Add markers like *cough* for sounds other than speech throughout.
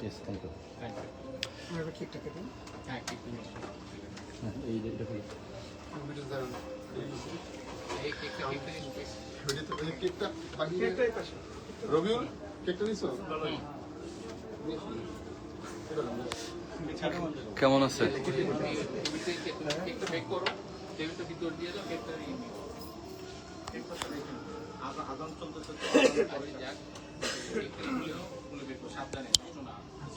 Yes thank you আমরা এবার কেকটা কেটে নিই। হ্যাঁ এই যে এটা হলো এই কেকটা রবিউল কেকটা নিছো কেমন আছে? এই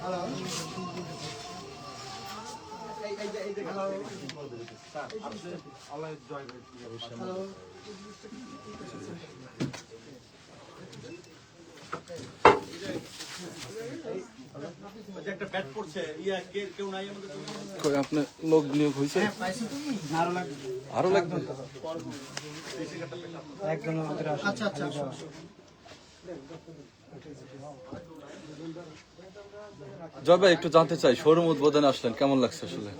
হ্যালো কই আপনি লোক নিয়োগ হয়েছে আরও লাগবে আচ্ছা আচ্ছা আসুন। জয় একটু জানতে চাই, শোরুম উদ্বোধনে আসলেন, কেমন লাগছে আসলে?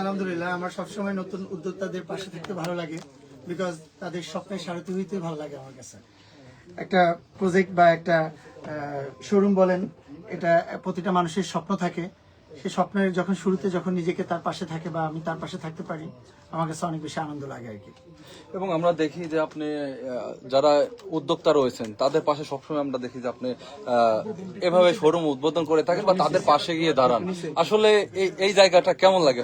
আলহামদুলিল্লাহ, আমার সবসময় নতুন উদ্যোক্তাদের পাশে থাকতে ভালো লাগে বিকজ তাদের স্বপ্নের সারথি হইতে ভালো লাগে আমার কাছে। একটা প্রজেক্ট বা একটা শোরুম বলেন, এটা প্রতিটা মানুষের স্বপ্ন থাকে। সেই স্বপ্নের যখন শুরুতে যখন নিজেকে তার পাশে থাকে বা আমি তার পাশে থাকতে পারি আমার কাছে অনেক বেশি আনন্দ লাগে আর কি। এবং আমরা দেখি যে আপনি যারা উদ্যোক্তা রয়েছেন তাদের পাশে সবসময় আমরা দেখি যে আপনি এভাবে শোরুম উদ্বোধন করে থাকেন বা তাদের পাশে গিয়ে দাঁড়ান। আসলে এই এই জায়গাটা কেমন লাগে?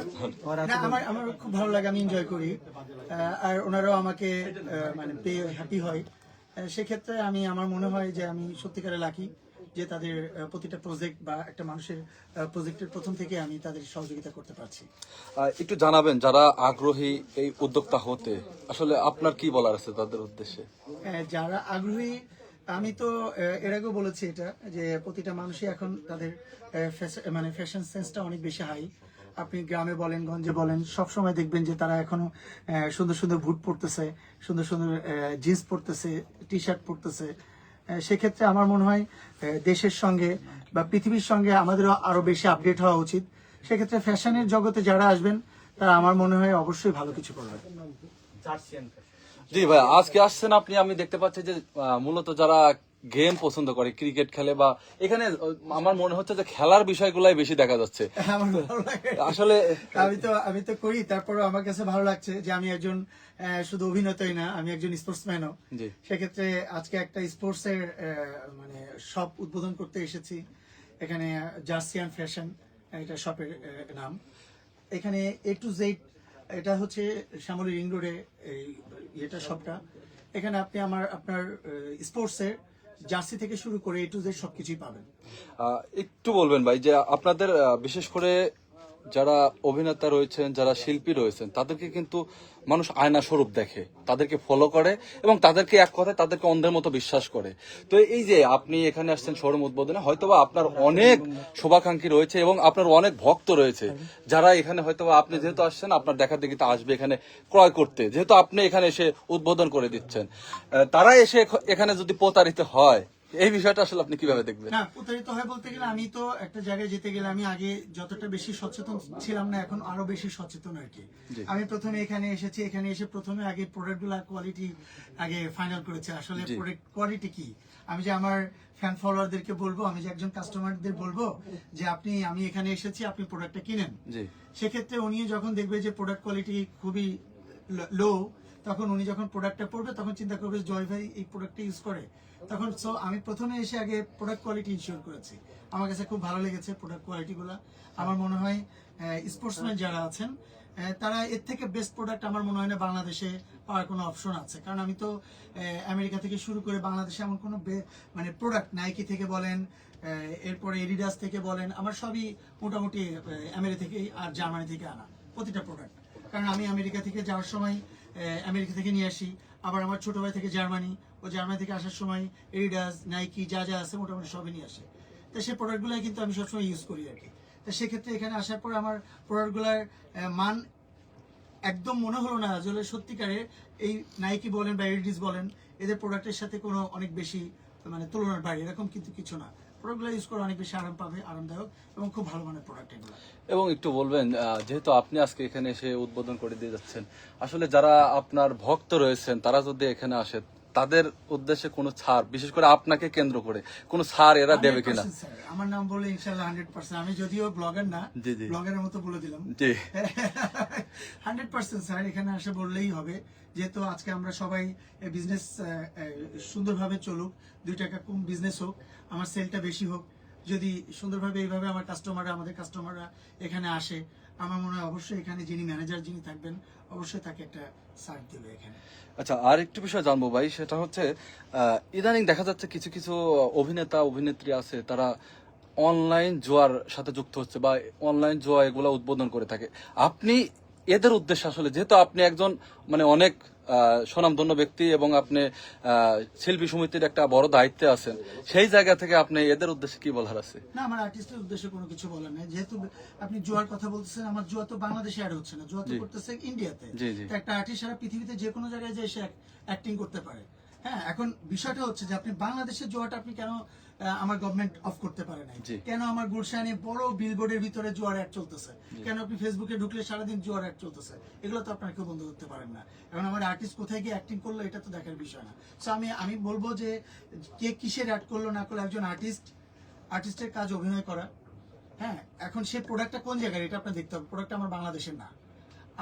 আমার আমার খুব ভালো লাগে আমি এনজয় করি। আর ওনারাও আমাকে মানে পেয়ে হ্যাপি হয়। সেক্ষেত্রে আমি আমার মনে হয় যে আমি সত্যিকারে লাকি যে তাদের প্রতিটা প্রজেক্ট বা একটা মানুষের প্রজেক্টের প্রথম থেকে আমি তাদের সহযোগিতা করতে পারছি। একটু জানাবেন যারা আগ্রহী এই উদ্যোক্তা হতে আসলে আপনার কি বলার আছে তাদের উদ্দেশ্যে? যারা আগ্রহী আমি তো এর আগেও বলেছি এটা যে প্রতিটা মানুষই এখন তাদের মানে ফ্যাশন সেন্সটা অনেক বেশি হাই আপনি গ্রামে বলেন গঞ্জে বলেন সব সময় দেখবেন যে তারা এখনও সুন্দর সুন্দর বুট পরতেছে সুন্দর সুন্দর জিন্স পরতেছে টি শার্ট পরতেছে সেক্ষেত্রে আমার মনে হয় দেশের সঙ্গে বা পৃথিবীর সঙ্গে আমাদেরও আরও বেশি আপডেট হওয়া উচিত। সেক্ষেত্রে ফ্যাশনের জগতে যারা আসবেন, তারা আমার মনে হয় অবশ্যই ভালো কিছু করবে জি ভাই, আজকে আসছেন আপনি, আমি দেখতে পাচ্ছি যে মূলত যারা গেম পছন্দ করে ক্রিকেট খেলে বা এখানে আমার মনে হচ্ছে যে খেলার বিষয়গুলাই বেশি দেখা যাচ্ছে। *laughs* আসলে আমি তো আমি তো করি তারপরে আমার কাছে ভালো লাগছে যে আমি একজন শুধু অভিনেতাই না আমি একজন স্পোর্টসম্যানও। সেক্ষেত্রে আজকে একটা স্পোর্টস এর মানে শপ উদ্বোধন করতে এসেছি। এখানে জার্সিয়ান ফ্যাশন এটা শপের নাম। এখানে এ টু জেড এটা হচ্ছে শ্যামলী রিং রোডে এই এটা শপটা এখানে আপনি আমার আপনার স্পোর্টস এর জার্সি থেকে শুরু করে এ টু জেড সবকিছুই পাবেন। একটু বলবেন ভাই, যে আপনাদের বিশেষ করে যারা অভিনেতা রয়েছেন, যারা শিল্পী রয়েছেন, তাদেরকে কিন্তু মানুষ আয়না স্বরূপ দেখে, তাদেরকে ফলো করে এবং তাদেরকে এক কথায় তাদেরকে অন্ধের মতো বিশ্বাস করে। তো এই যে আপনি এখানে আসছেন শোরুম উদ্বোধনে, হয়তোবা আপনার অনেক শুভাকাঙ্ক্ষী রয়েছে এবং আপনার অনেক ভক্ত রয়েছে। যারা এখানে হয়তোবা আপনি যেহেতু আসছেন, আপনার দেখা দেখিতে আসবে এখানে ক্রয় করতে। যেহেতু আপনি এখানে এসে উদ্বোধন করে দিচ্ছেন তারা এসে এখানে যদি প্রতারিত হয় এই বিষয়টা আসলে আপনি কীভাবে দেখবেন? না প্রতারিত হয় বলতে গেলে আমি তো একটা জায়গায় যেতে গেলে আমি আগে যতটা বেশি সচেতন ছিলাম না এখন আরও বেশি সচেতন আর কি। আমি প্রথমে এখানে এসেছি এখানে এসে প্রথমে আগে প্রোডাক্টগুলার কোয়ালিটি আগে ফাইনাল করেছি আসলে প্রোডাক্ট কোয়ালিটি কি? আমি যে আমার ফ্যান ফলোয়ারদেরকে বলব আমি যে একজন কাস্টমারদের বলব যে আপনি আমি এখানে এসেছি আপনি প্রোডাক্টটা কিনেন। সেক্ষেত্রে উনি যখন দেখবে যে প্রোডাক্ট কোয়ালিটি খুবই লো তখন উনি যখন প্রোডাক্টটা পড়বে তখন চিন্তা করবে জয় ভাই এই প্রোডাক্টটা ইউজ করে। তখন সো আমি প্রথমে এসে আগে প্রোডাক্ট কোয়ালিটি ইনশিওর করেছি। আমার কাছে খুব ভালো লেগেছে প্রোডাক্ট কোয়ালিটিগুলো আমার মনে হয় স্পোর্টসম্যান যারা আছেন তারা এর থেকে বেস্ট প্রোডাক্ট আমার মনে হয় না বাংলাদেশে পাওয়ার কোনো অপশন আছে। কারণ আমি তো আমেরিকা থেকে শুরু করে বাংলাদেশে এমন কোনো মানে প্রোডাক্ট নাইকি থেকে বলেন এরপরে এডিডাস থেকে বলেন, আমার সবই মোটামুটি আমেরিকা থেকে আর জার্মানি থেকে আনা, প্রতিটা প্রোডাক্ট কারণ আমি আমেরিকা থেকে যাওয়ার সময় আমেরিকা থেকে নিয়ে আসি, আবার আমার ছোট ভাই থেকে জার্মানি ও জার্মানি থেকে আসার সময় এডিডাস নাইকি যা যা আছে মোটামুটি সবই নিয়ে আসে। তো সেই প্রোডাক্টগুলো কিন্তু আমি সবসময় ইউজ করি আর কি। তো সেক্ষেত্রে এখানে আসার পর আমার প্রোডাক্টগুলোর মান একদম মনে হলো না আসলে সত্যিকারের এই নাইকি বলেন বা এডিডিস বলেন, এদের প্রোডাক্টের সাথে কোনো অনেক বেশি মানে তুলনার বাইরে এরকম কিন্তু কিছু না। প্রোডাক্টগুলো ইউজ করে অনেক বেশি আরাম পাবে, আরামদায়ক এবং খুব ভালো মানের প্রোডাক্ট এগুলো। এবং একটু বলবেন যেহেতু আপনি আজকে এখানে এসে উদ্বোধন করে দিয়ে যাচ্ছেন, আসলে যারা আপনার ভক্ত রয়েছেন, তারা যদি এখানে আসে তাদের উদ্দেশ্যে কোনো ছাড় বিশেষ করে আপনাকে কেন্দ্র করে কোনো ছাড় এরা দেবে কিনা? আমার নাম বলে ইনশাল্লাহ হান্ড্রেড পার্সেন্ট। আমি যদিও ব্লগার না জি, জি। ব্লগারের মতো বলে দিলাম। জি। *laughs* হান্ড্রেড পার্সেন্ট স্যার এখানে আসে বললেই হবে। যেহেতু আজকে আমরা সবাই বিজনেস সুন্দরভাবে চলুক দুই টাকা কম বিজনেস হোক আমার সেলটা বেশি হোক যদি সুন্দরভাবে এইভাবে আমার কাস্টমাররা আমাদের কাস্টমাররা এখানে আসে আমার মনে হয় অবশ্যই এখানে যিনি ম্যানেজার যিনি থাকবেন, অবশ্যই তাকে একটা সার্ট দেবে এখানে। আচ্ছা আর একটু বিষয় জানব ভাই, সেটা হচ্ছে ইদানিং দেখা যাচ্ছে কিছু কিছু অভিনেতা, অভিনেত্রী আছে, তারা অনলাইন জোয়ার সাথে যুক্ত হচ্ছে বা অনলাইন জোয়া এগুলা উদ্বোধন করে থাকে। আপনি এদের উদ্দেশ্য আসলে, যেহেতু আপনি একজন মানে অনেক স্বনামধন্য ব্যক্তি এবং আপনি শিল্পী সমিতির একটা বড় দায়িত্বে আছেন। সেই জায়গা থেকে আপনি এদের উদ্দেশ্যে কি বলার আছে? না আমার আর্টিস্টের উদ্দেশ্যে কোনো কিছু বলার নেই। যেহেতু আপনি জুয়ার কথা বলতেছেন আমার জুয়া তো বাংলাদেশে অ্যাড হচ্ছে না। জুয়া তো করতেছে ইন্ডিয়াতে একটা আর্টিস্ট সারা পৃথিবীতে যে কোনো জায়গায় যে সে অ্যাক্টিং করতে পারে। হ্যাঁ এখন বিষয়টা হচ্ছে যে আপনি বাংলাদেশের জুয়াটা আপনি কেন আমার গভর্নমেন্ট অফ করতে পারে নাই? কেন আমার গুলশানে বড় বিলবোর্ডের ভিতরে জোয়ার অ্যাড চলতেছে? কেন আপনি ফেসবুকে ঢুকলে সারাদিন জোয়ার অ্যাড চলতেছে? এগুলো তো আপনার কেউ বন্ধ করতে পারেন না। এখন আমার আর্টিস্ট কোথায় গিয়ে অ্যাক্টিং করল এটা তো দেখার বিষয় না। সো আমি আমি বলব যে কে কিসের অ্যাড করল না করল একজন আর্টিস্ট আর্টিস্টের কাজ অভিনয় করা। হ্যাঁ এখন সে প্রোডাক্টটা কোন জায়গায় এটা আপনার দেখতে হবে। প্রোডাক্ট আমার বাংলাদেশের না।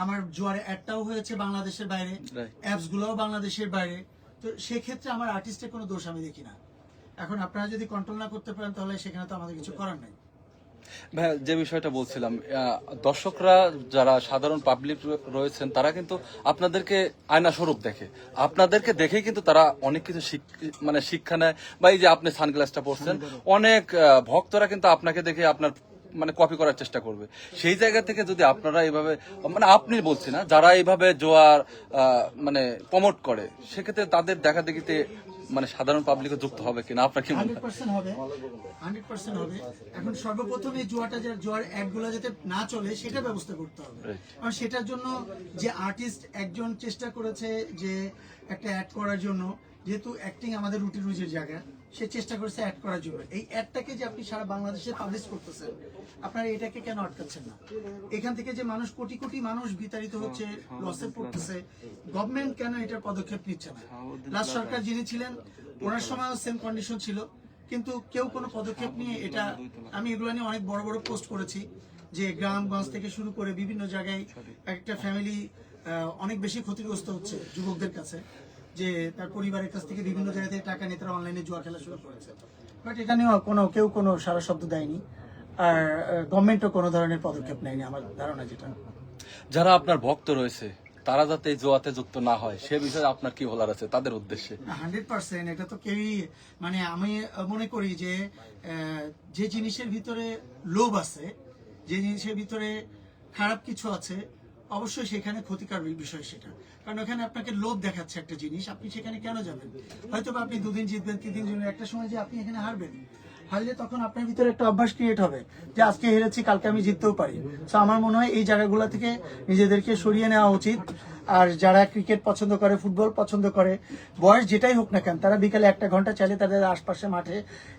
আমার জোয়ারে অ্যাডটাও হয়েছে বাংলাদেশের বাইরে। Right. অ্যাপস গুলোও বাংলাদেশের বাইরে। তো সেক্ষেত্রে আমার আর্টিস্টের কোনো দোষ আমি দেখি না। এখন আপনারা যদি কন্ট্রোল না করতে পারেন তাহলে সেখানে তো আমাদের কিছু করার নেই। ভাই যে বিষয়টা বলছিলাম দর্শকরা যারা সাধারণ পাবলিক রয়েছেন তারা কিন্তু আপনাদেরকে আয়না স্বরূপ দেখে। আপনাদেরকে দেখেই কিন্তু তারা অনেক কিছু মানে শিক্ষা নেয়। বা এই যে আপনি সানগ্লাসটা পরছেন অনেক ভক্তরা কিন্তু আপনাকে দেখে আপনার মানে কপি করার চেষ্টা করবে। সেই জায়গা থেকে যদি আপনারা এইভাবে মানে আপনি বলছি না যারা এইভাবে জোয়ার মানে প্রমোট করে সেক্ষেত্রে তাদের দেখা দেখিতে মানে সাধারণ পাবলিকও যুক্ত হবে কিনা আপনার কি মনে হবে হান্ড্রেড পার্সেন্ট হবে। এখন সর্বপ্রথম এই জুয়াটা যে জুয়ার অ্যাডগুলো যাতে না চলে সেটা ব্যবস্থা করতে হবে. কারণ সেটার জন্য যে আর্টিস্ট একজন চেষ্টা করেছে যে একটা অ্যাড করার জন্য যেহেতু অ্যাক্টিং আমাদের রুটি রুজির জায়গা সে চেষ্টা করেছে অ্যাড করার জন্য। এই অ্যাডটাকে যে আপনি সারা বাংলাদেশে পাবলিশ করতেছেন, আপনারা এটাকে কেন আটকাচ্ছেন না? এখান থেকে যে মানুষ, কোটি কোটি মানুষ বিতাড়িত হচ্ছে লসে পড়তেছে গভর্নমেন্ট কেন এটার পদক্ষেপ নিচ্ছে না? লাস্ট সরকার যিনি ছিলেন, ওনার সময়ও সেম কন্ডিশন ছিল, কিন্তু কেউ কোনো পদক্ষেপ নিয়ে এটা, আমি এগুলো নিয়ে অনেক বড় বড় পোস্ট করেছি, যে গ্রামগঞ্জ থেকে শুরু করে বিভিন্ন জায়গায় একটা ফ্যামিলি অনেক বেশি ক্ষতিগ্রস্ত হচ্ছে যুবকদের কাছে। যে তার পরিবারের কাছ থেকে বিভিন্ন জায়গা থেকে টাকা নিয়ে তারা অনলাইনে জুয়া খেলা শুরু করেছে। বাট এটা নিয়েও কোনো কেউ কোনো সারা শব্দ দেয়নি। আর গভর্নমেন্টও কোনো ধরনের পদক্ষেপ নেয়নি আমার ধারণা যেটা। যারা আপনার ভক্ত রয়েছে তারা যাতে এই জোয়াতে যুক্ত না হয় সে বিষয়ে আপনার কি বলার আছে তাদের উদ্দেশ্যে? হান্ড্রেড পার্সেন্ট এটা তো কেউই মানে আমি মনে করি যে যে জিনিসের ভিতরে লোভ আছে যে জিনিসের ভিতরে খারাপ কিছু আছে অবশ্যই সেখানে ক্ষতিকর বিষয় সেটা। কারণ ওখানে আপনাকে লোভ দেখাচ্ছে একটা জিনিস, আপনি সেখানে কেন যাবেন? হয়তো বা আপনি দুদিন জিতবেন তিন দিন জিতবেন, একটা সময় যে আপনি এখানে হারবেন। হারলে তখন আপনার ভিতরে একটা অভ্যাস ক্রিয়েট হবে যে আজকে হেরেছি, কালকে আমি জিততেও পারি। তো আমার মনে হয় এই জায়গাগুলো থেকে নিজেদেরকে সরিয়ে নেওয়া উচিত। আর যারা ক্রিকেট পছন্দ করে ফুটবল পছন্দ করে, বয়স যেটাই হোক না কেন, তারা বিকালে একটা ঘণ্টা চাইলে তাদের আশপাশে মাঠে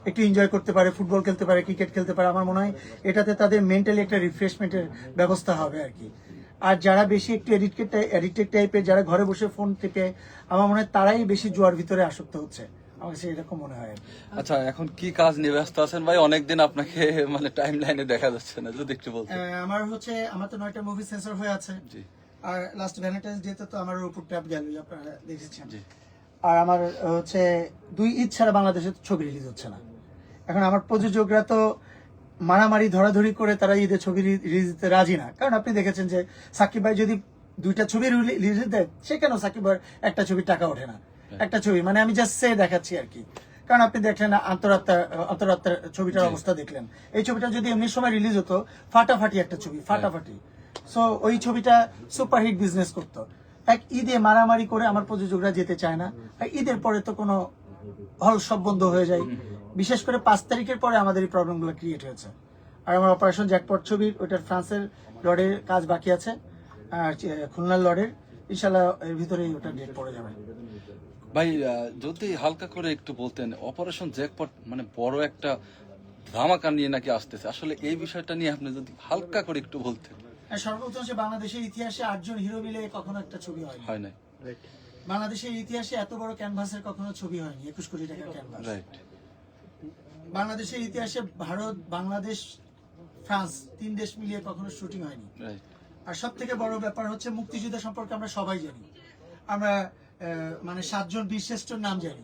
একটু এনজয় করতে পারে ফুটবল খেলতে পারে ক্রিকেট খেলতে পারে। আমার মনে হয় এটাতে তাদের মেন্টালি একটা রিফ্রেশমেন্টের ব্যবস্থা হবে আর কি। আর যারা বেশি একটু এডিক্টেড এডিক্টেড টাইপের যারা ঘরে বসে ফোন টিপে আমার মনে হয় তারাই বেশি জোয়ার ভিতরে আসক্ত হচ্ছে। আমার কাছে এরকম মনে হয়। আচ্ছা এখন কি কাজ নিয়ে ব্যস্ত আছেন ভাই? অনেকদিন আপনাকে মানে টাইম লাইনে দেখা যাচ্ছে না যদি একটু বলতেন। আহ, আমার হচ্ছে আমার তো নয়টা মুভি সেন্সর হয়ে আছে। জি। আর লাস্ট ভ্যালেন্টাইন্স ডে তে তো আমার উপর ট্যাপ গেল আপনারা দেখেছেন। জি। আর আমার হচ্ছে দুই ঈদ ছাড়া বাংলাদেশে ছবি রিলিজ হচ্ছে না। এখন আমার প্রযোজকরা তো মারামারি ধরাধরি করে তারা ঈদের ছবি রিলিজ দিতে রাজি না। কারণ আপনি দেখেছেন যে সাকিব ভাই যদি দুইটা ছবি রিলিজ দেয় সে কেন সাকিব ভাইয়ের একটা ছবির টাকা ওঠে না? একটা ছবি। মানে আমি জাস্ট সে দেখাচ্ছি আর কি। কারণ আপনি দেখলেন আন্তরাত্মা আন্তরাত্মার ছবিটার অবস্থা দেখলেন। এই ছবিটা যদি এমনি সময় রিলিজ হতো ফাটাফাটি একটা ছবি ফাটাফাটি। সো ওই ছবিটা সুপারহিট বিজনেস করতো। এক ঈদে মারামারি করে আমার প্রযোজকরা যেতে চায় না। ঈদের পরে তো কোনো হল সব বন্ধ হয়ে যায়। বিশেষ করে পাঁচ তারিখের পরে আমাদের এই প্রবলেমগুলো ক্রিয়েট হয়েছে। আর আমার অপারেশন জ্যাকপট ছবির ওইটার ফ্রান্সের লর্ডের কাজ বাকি আছে আর খুলনার লর্ডের ইনশাল্লাহ এর ভিতরেই ওটা ডেট পড়ে যাবে। ভাই যদি হালকা করে একটু বলতেন অপারেশন জ্যাকপট মানে বড় একটা ধামাকা নিয়ে নাকি আসতেছে। আসলে এই বিষয়টা নিয়ে আপনি যদি হালকা করে একটু বলতেন। আর সর্বপ্রথম সে বাংলাদেশের ইতিহাসে আটজন হিরো মিলে কখনো একটা ছবি হয়নি। হয় নাই। বাংলাদেশের ইতিহাসে এত বড় ক্যানভাসের কখনো ছবি হয়নি একুশ কোটি টাকার ক্যানভাস রাইট বাংলাদেশের ইতিহাসে ভারত বাংলাদেশ ফ্রান্স তিন দেশ মিলিয়ে কখনো শুটিং হয়নি। আর সব থেকে বড় ব্যাপার হচ্ছে মুক্তিযুদ্ধ সম্পর্কে আমরা সবাই জানি। আমরা মানে সাতজন বীরশ্রেষ্ঠর নাম জানি।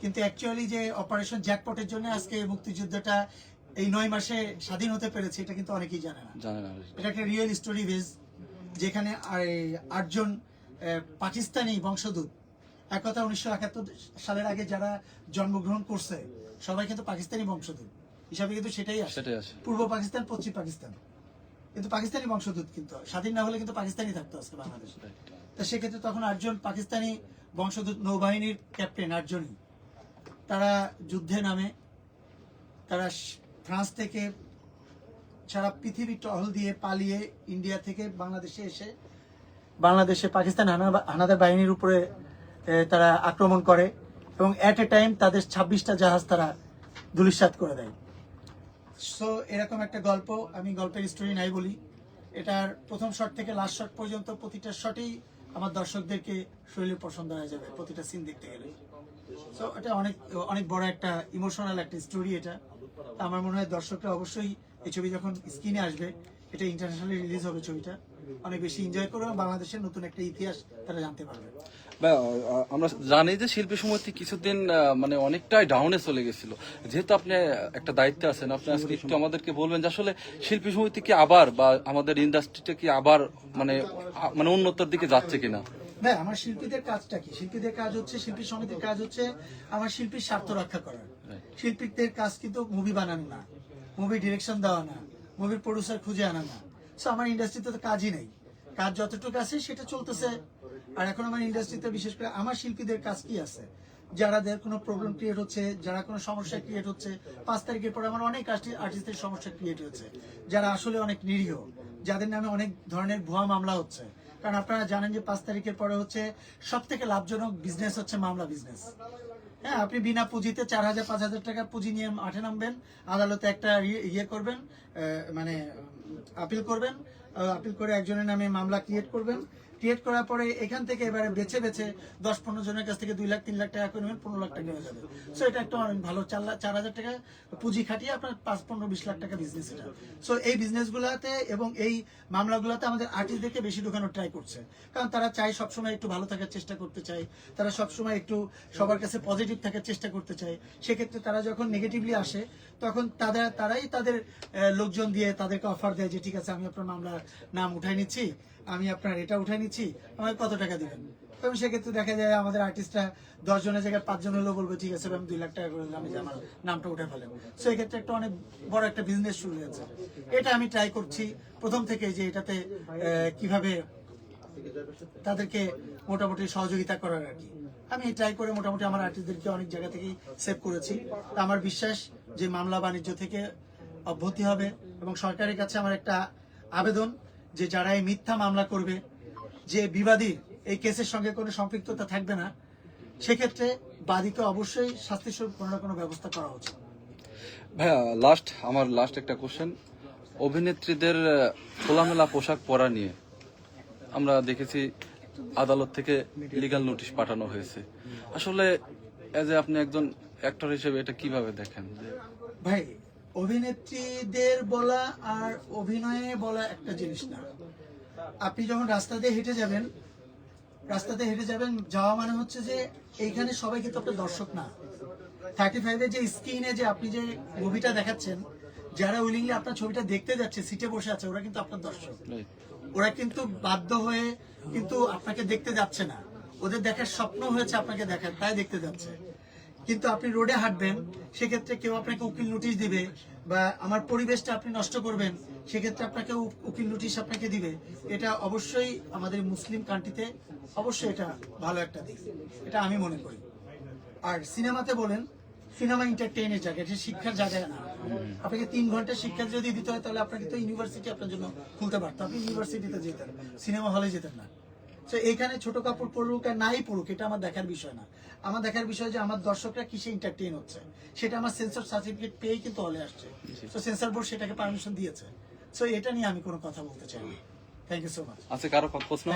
কিন্তু অ্যাকচুয়ালি যে অপারেশন জ্যাকপটের জন্য আজকে এই মুক্তিযুদ্ধটা এই নয় মাসে স্বাধীন হতে পেরেছে এটা কিন্তু অনেকেই জানে না। এটা একটা রিয়েল স্টোরি বেস যেখানে আটজন পাকিস্তানি বংশদূত এক কথা উনিশশো একাত্তর সালের আগে যারা জন্মগ্রহণ করছে সবাই কিন্তু পাকিস্তানি বংশদূত হিসাবে কিন্তু সেটাই আসে আছে। পূর্ব পাকিস্তান পশ্চিম পাকিস্তান। কিন্তু পাকিস্তানি বংশদূত কিন্তু স্বাধীন না হলে কিন্তু পাকিস্তানি থাকতো আজকে বাংলাদেশে। তো সেক্ষেত্রে তখন আটজন পাকিস্তানি বংশদূত নৌবাহিনীর ক্যাপ্টেন আটজনই। তারা যুদ্ধে নামে। তারা ফ্রান্স থেকে সারা পৃথিবী টহল দিয়ে পালিয়ে ইন্ডিয়া থেকে বাংলাদেশে এসে বাংলাদেশে পাকিস্তান হানা- হানাদার বাহিনীর উপরে তারা আক্রমণ করে এবং অ্যাট এ টাইম তাদের ছাব্বিশটা জাহাজ তারা ধুলিসাৎ করে দেয়। সো এরকম একটা গল্প, আমি গল্পের স্টোরি নাই বলি। এটার প্রথম শট থেকে লাস্ট শট পর্যন্ত প্রতিটা শটেই আমার দর্শকদেরকে শরীরে পছন্দ হয়ে যাবে, প্রতিটা সিন দেখতে গেলে। সো এটা অনেক অনেক বড় একটা ইমোশনাল একটা স্টোরি এটা। আমার মনে হয় দর্শকরা অবশ্যই এই ছবি যখন স্ক্রিনে আসবে, এটা ইন্টারন্যাশনালি রিলিজ হবে ছবিটা। অনেক বেশি এনজয় করবে বাংলাদেশের নতুন একটা ইতিহাস তারা জানতে পারবে। আমরা জানি যে শিল্পী সমিতি কিছুদিন মানে অনেকটাই ডাউনে চলে গেছিল। যেহেতু আপনি একটা দায়িত্বে আছেন আপনি আজকে একটু আমাদেরকে বলবেন যে আসলে শিল্পী সমিতি কি আবার বা আমাদের ইন্ডাস্ট্রিটা কি আবার মানে মানে উন্নতর দিকে যাচ্ছে কিনা? না আমার শিল্পীদের কাজটা কি? শিল্পীদের কাজ হচ্ছে শিল্পী সমিতির কাজ হচ্ছে আমার শিল্পীর স্বার্থ রক্ষা করা। শিল্পীদের কাজ কিন্তু মুভি বানানো না মুভি ডিরেকশন দেওয়া না মুভির প্রডিউসার খুঁজে আনা না। সো আমার ইন্ডাস্ট্রিতে তো কাজই নেই। কাজ যতটুকু আছে সেটা চলতেছে। আর এখন আমার ইন্ডাস্ট্রিতে বিশেষ করে আমার শিল্পীদের কাজ কি আছে? যারাদের কোনো প্রবলেম ক্রিয়েট হচ্ছে, যারা কোনো সমস্যা ক্রিয়েট হচ্ছে, পাঁচ তারিখের পরে আমার অনেক আর্টিস্টের সমস্যা ক্রিয়েট হচ্ছে যারা আসলে অনেক নিরীহ, যাদের নামে অনেক ধরনের ভুয়া মামলা হচ্ছে। কারণ আপনারা জানেন যে পাঁচ তারিখের পরে হচ্ছে সব থেকে লাভজনক বিজনেস হচ্ছে মামলা বিজনেস হ্যাঁ আপনি বিনা পুঁজিতে চার হাজার, পাঁচ হাজার টাকা পুঁজি নিয়ে মাঠে নামবেন, আদালতে একটা ইয়ে- করবেন মানে আপিল করবেন আপিল করে একজনের নামে মামলা ক্রিয়েট করবেন ক্রিয়েট করার পরে এখান থেকে এবারে বেছে বেছে দশ পনেরো জনের কাছ থেকে দুই লাখ, তিন লাখ টাকা করে নেবেন, পনেরো লাখ টাকা হয়ে যাবে সো এটা একটা অনেক ভালো চার লাখ, চার হাজার টাকা পুঁজি খাটিয়ে আপনার পাঁচ, পনেরো, বিশ লাখ টাকা বিজনেস এটা। সো এই বিজনেসগুলোতে এবং এই মামলাগুলোতে আমাদের আর্টিস্টদেরকে বেশি ঢোকানোর ট্রাই করছে। কারণ তারা চায় সবসময় একটু ভালো থাকার চেষ্টা করতে চায়, তারা সবসময় একটু সবার কাছে পজিটিভ থাকার চেষ্টা করতে চায়। সেক্ষেত্রে তারা যখন নেগেটিভলি আসে, তখন তাদের, তারাই তাদের লোকজন দিয়ে তাদেরকে অফার দেয় যে, ঠিক আছে, আমি আপনার মামলার নাম উঠাই নিচ্ছি। আমি আপনার এটা উঠাই নিচ্ছি, আমাকে কত টাকা দিবেন? এবং সেক্ষেত্রে দেখা যায় আমাদের আর্টিস্টরা দশ জনের জায়গায় পাঁচজন হলেও বলবে, ঠিক আছে আমি দুই লাখ টাকা করে আমি আমার নামটা উঠে ফেলেন। সো এক্ষেত্রে একটা অনেক বড় একটা বিজনেস শুরু হয়েছে। এটা আমি ট্রাই করছি। প্রথম থেকে যে এটাতে কীভাবে তাদেরকে মোটামুটি সহযোগিতা করার আর কি। আমি ট্রাই করে মোটামুটি আমার আর্টিস্টদেরকে অনেক জায়গা থেকেই সেভ করেছি। আমার বিশ্বাস যে মামলা বাণিজ্য থেকে অব্যাহতি হবে এবং সরকারের কাছে আমার একটা আবেদন। যে যারা এই মিথ্যা মামলা করবে যে বিবাদী এই কেসের সঙ্গে কোনো সম্পৃক্ততা থাকবে না সেক্ষেত্রে বাদীকে অবশ্যই শাস্তিস্বরূপ কোনো না কোনো ব্যবস্থা করা উচিত। ভাইয়া লাস্ট আমার লাস্ট একটা কোশ্চেন অভিনেত্রীদের খোলামেলা পোশাক পরা নিয়ে আমরা দেখেছি আদালত থেকে লিগাল নোটিশ পাঠানো হয়েছে। আসলে এজ এ আপনি একজন অ্যাক্টর হিসেবে এটা কীভাবে দেখেন? ভাই অভিনেত্রীদের বলা আর অভিনয়ে বলা একটা জিনিস না। আপনি যখন রাস্তা দিয়ে হেঁটে যাবেন রাস্তাতে হেঁটে যাবেন যাওয়া মানে হচ্ছে যে এইখানে সবাই কিন্তু আপনার দর্শক না। থার্টি ফাইভের যে স্ক্রিনে যে আপনি যে মুভিটা দেখাচ্ছেন যারা উইলিংলি আপনার ছবিটা দেখতে যাচ্ছে সিটে বসে আছে ওরা কিন্তু আপনার দর্শক। ওরা কিন্তু বাধ্য হয়ে কিন্তু আপনাকে দেখতে যাচ্ছে না। ওদের দেখার স্বপ্ন হয়েছে আপনাকে দেখার তাই দেখতে যাচ্ছে। কিন্তু আপনি রোডে হাঁটবেন, সেক্ষেত্রে কেউ আপনাকে উকিল নোটিশ দিবে বা আমার পরিবেশটা আপনি নষ্ট করবেন, সেক্ষেত্রে আপনাকে উকিল নোটিশ আপনাকে দিবে। এটা অবশ্যই আমাদের মুসলিম কান্ট্রিতে অবশ্যই এটা ভালো একটা দিক। এটা আমি মনে করি। আর সিনেমাতে বলেন, সিনেমা এন্টারটেইনের জায়গা, এটা শিক্ষার জায়গায় না। আপনাকে তিন ঘণ্টা শিক্ষা যদি দিতে হয়, তাহলে আপনাকে তো ইউনিভার্সিটি আপনার জন্য খুলতে পারতো। আপনি ইউনিভার্সিটিতে যেতেন, সিনেমা হলে যেতেন না। তো এইখানে ছোট কাপড় পড়ুক আর নাই পড়ুক এটা আমার দেখার বিষয় না। আমার দেখার বিষয় যে আমার দর্শকরা কিসে এন্টারটেইন হচ্ছে? সেটা আমার সেন্সর সার্টিফিকেট পেয়েই কিন্তু হলে আসছে। তো সেন্সর বোর্ড সেটাকে পারমিশন দিয়েছে। সো এটা নিয়ে আমি কোনো কথা বলতে চাই না। থ্যাংক ইউ সো মাচ আছে কারও প্রশ্ন?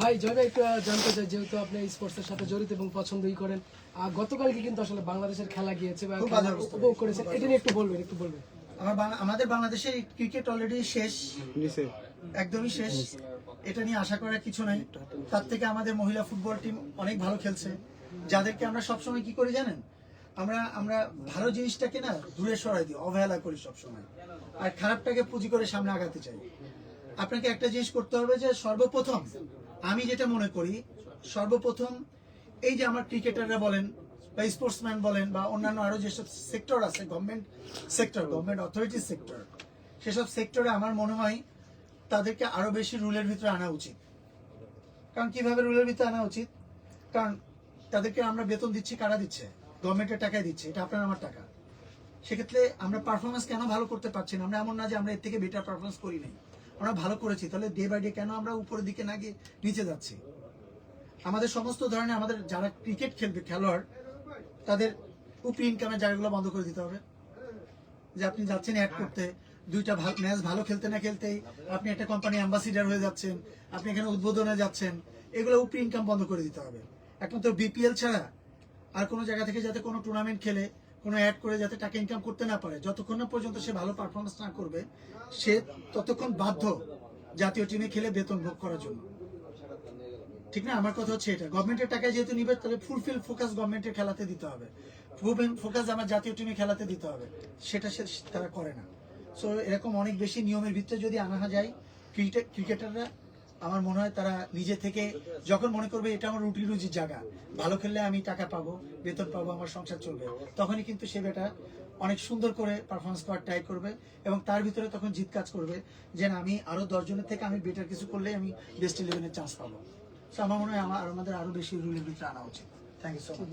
ভাই জয়ভাই একটু জানতে চাই যেহেতু আপনি স্পোর্টস সাথে জড়িত এবং পছন্দই করেন গতকালকে কিন্তু আসলে বাংলাদেশের খেলা গিয়েছে বা খুব খেলা বাজে অবস্থা। উপভোগ করেছেন। এটা নিয়ে একটু বলবেন একটু বলবেন। আমার আমাদের বাংলাদেশের ক্রিকেট অলরেডি শেষ। একদমই শেষ। এটা নিয়ে আশা করার কিছু নাই। তার থেকে আমাদের মহিলা ফুটবল টিম অনেক ভালো খেলছে। যাদেরকে আমরা সবসময় কি করি জানেন? আমরা আমরা ভালো জিনিসটাকে না দূরে সরাই দিই অবহেলা করি সবসময়। আর খারাপটাকে পুঁজি করে সামনে আগাতে চাই। আপনাকে একটা জিনিস করতে হবে যে সর্বপ্রথম আমি যেটা মনে করি সর্বপ্রথম এই যে আমার ক্রিকেটাররা বলেন বা স্পোর্টসম্যান বলেন বা অন্যান্য আরও যেসব সেক্টর আছে government sector government authority sector সেসব সেক্টরে আমার মনে হয় তাদেরকে আরও বেশি রুলের ভিতরে আনা উচিত। কারণ কীভাবে রুলের ভিতরে আনা উচিত? কারণ তাদেরকে আমরা বেতন দিচ্ছি, কারা দিচ্ছে? গভর্নমেন্টের টাকায় দিচ্ছে, এটা আপনার আমার টাকা। সেক্ষেত্রে আমরা পারফরমেন্স কেন ভালো করতে পারছি না? আমরা এমন না যে আমরা এর থেকে বেটার পারফরমেন্স করি নাই। আমরা ভালো করেছি, তাহলে ডে বাই ডে কেন আমরা উপরের দিকে না গিয়ে নিচে যাচ্ছি? আমাদের সমস্ত ধরনের আমাদের যারা ক্রিকেট খেলবে, খেলোয়াড়, তাদের উপরি ইনকামের জায়গাগুলো বন্ধ করে দিতে হবে। যে আপনি যাচ্ছেন অ্যাড করতে দুইটা ম্যাচ ভালো খেলতে না খেলতেই আপনি একটা কোম্পানি অ্যাম্বাসিডার হয়ে যাচ্ছেন, আপনি এখানে উদ্বোধনে যাচ্ছেন, এগুলো উপরি ইনকাম বন্ধ করে দিতে হবে। একমাত্র বিপিএল ছাড়া আর কোনো জায়গা থেকে যাতে কোনো টুর্নামেন্ট খেলে, কোনো অ্যাড করে যাতে টাকা ইনকাম করতে না পারে, যতক্ষণ না পর্যন্ত সে ভালো পারফরমেন্স না করবে, সে ততক্ষণ বাধ্য জাতীয় টিমে খেলে বেতন ভোগ করার জন্য। ঠিক না? আমার কথা হচ্ছে এটা। গভর্নমেন্টের টাকায় যেহেতু নিবে, তাহলে ফুলফিল ফোকাস গভর্নমেন্টের খেলাতে দিতে হবে। ফোকাস আমার জাতীয় টিমে খেলাতে দিতে হবে। সেটা সে তারা করে না। সো এরকম অনেক বেশি নিয়মের ভিতরে যদি আনা যায়, ক্রিকেট, ক্রিকেটাররা আমার মনে হয় তারা নিজে থেকে যখন মনে করবে এটা আমার রুটি রুজির জায়গা, ভালো খেললে আমি টাকা পাবো, বেতন পাবো, আমার সংসার চলবে, তখনই কিন্তু সে বেটা অনেক সুন্দর করে পারফরমেন্স করার ট্রাই করবে এবং তার ভিতরে তখন জিত কাজ করবে যে না, আমি আরও দশজনের থেকে আমি বেটার কিছু করলে আমি বেস্ট ইলেভেনের চান্স পাবো। সো আমার মনে হয় আমার, আমাদের আরও বেশি রুলের ভিতরে আনা উচিত। Thank you so much